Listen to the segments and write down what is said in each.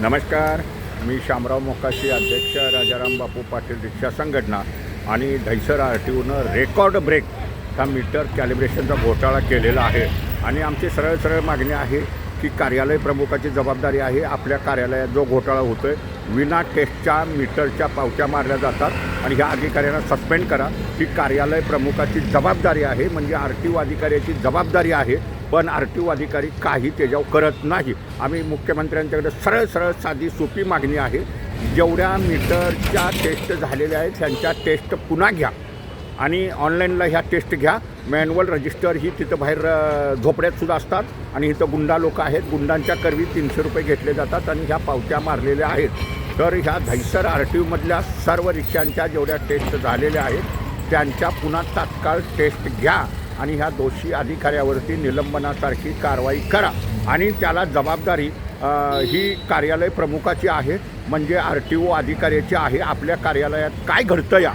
नमस्कार. मी शामराव मोकाशी अध्यक्ष राजाराम बापू पाटील रिक्षा संघटना आणि धैसर आर टी ओनं रेकॉर्ड ब्रेक हा मीटर कॅलिब्रेशनचा घोटाळा केलेला आहे. आणि आमची सरळ सरळ मागणी आहे की कार्यालय प्रमुखाची जबाबदारी आहे. आपल्या कार्यालयात जो घोटाळा होतो आहे विना टेस्टच्या मीटरच्या पावत्या मारल्या जातात आणि ह्या अधिकाऱ्यांना सस्पेंड करा. ही कार्यालय प्रमुखाची जबाबदारी आहे म्हणजे आर टी ओ अधिकाऱ्याची जबाबदारी आहे. पण आर टी ओ अधिकारी काही त्याच्यावर करत नाही. आम्ही मुख्यमंत्र्यांच्याकडे सरळ सरळ साधी सोपी मागणी आहे. जेवढ्या मीटरच्या टेस्ट झालेल्या आहेत त्यांच्या टेस्ट पुन्हा घ्या. आणि ऑनलाईनला ह्या टेस्ट घ्या. मॅन्युअल रजिस्टर ही तिथं बाहेर झोपड्यातसुद्धा झोपड्यात सुद्धा असतात. आणि इथं गुंडा लोक आहेत. गुंडांच्या करवी तीनशे रुपये घेतले जातात आणि ह्या पावत्या मारलेल्या आहेत. तर ह्या धैसर आर टी ओमधल्या सर्व रिक्षांच्या जेवढ्या टेस्ट झालेल्या आहेत त्यांच्या पुन्हा तात्काळ टेस्ट घ्या. आणि ह्या दोषी अधिकाऱ्यावरती निलंबनासारखी कारवाई करा. आणि त्याला जबाबदारी ही कार्यालय प्रमुखाची आहे म्हणजे आर टी ओ अधिकाऱ्याची आहे. आपल्या कार्यालयात काय घडतं या?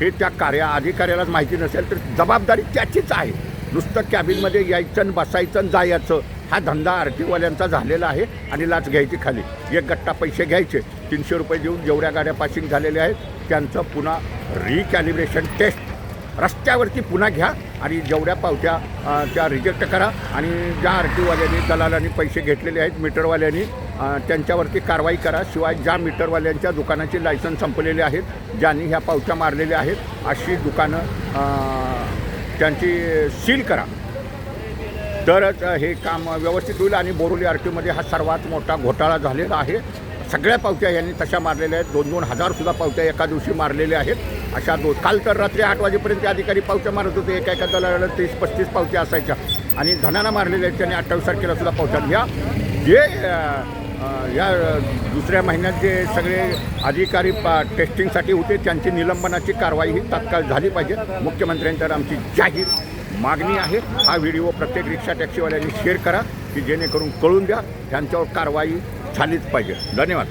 हे त्या कार्या अधिकाऱ्यालाच माहिती नसेल तर जबाबदारी त्याचीच आहे. नुसतं कॅबिनमध्ये यायचं आणि बसायचं आणि जायचं हा धंदा आर टी ओवाल्यांचा झालेला आहे आणि लाच घ्यायची खाली. एक गट्टा पैसे घ्यायचे तीनशे रुपये देऊन जेवढ्या गाड्या पासिंग झालेल्या आहेत त्यांचं पुन्हा रिकॅलिब्रेशन टेस्ट रस्त्यावरती पुन्हा घ्या आणि जेवढ्या पावत्या त्या रिजेक्ट करा. आणि ज्या आर दलालांनी पैसे घेतलेले आहेत मीटरवाल्यांनी त्यांच्यावरती कारवाई करा. शिवाय ज्या मीटरवाल्यांच्या दुकानाचे लायसन्स संपलेले आहेत ज्यांनी ह्या पावत्या मारलेल्या आहेत अशी दुकानं त्यांची सील करा. तरच हे काम व्यवस्थित होईल आणि बोरोली आर टीमध्ये हा सर्वात मोठा घोटाळा झालेला आहे. सगळ्या पावत्या यांनी तशा मारलेल्या आहेत. दोन दोन हजारसुद्धा पावत्या एका दिवशी मारलेल्या आहेत. अशा दो काल तर रात्री आठ वाजेपर्यंत अधिकारी पावत्या मारत होते. एका एका दलाला तीस पस्तीस पावत्या असायच्या. आणि धनाना मारलेल्या आहेत. त्यांनी अठ्ठावीस तारखेला सुद्धा पावत्या या जे या दुसऱ्या महिन्यात जे सगळे अधिकारी पा टेस्टिंगसाठी होते त्यांची निलंबनाची कारवाई ही तात्काळ झाली पाहिजे. मुख्यमंत्र्यांच्या आमची जाहीर मागणी आहे. हा व्हिडिओ प्रत्येक रिक्षा टॅक्सीवाल्यांनी शेअर करा की जेणेकरून कळून द्या. त्यांच्यावर कारवाई झालीच पाहिजे. धन्यवाद.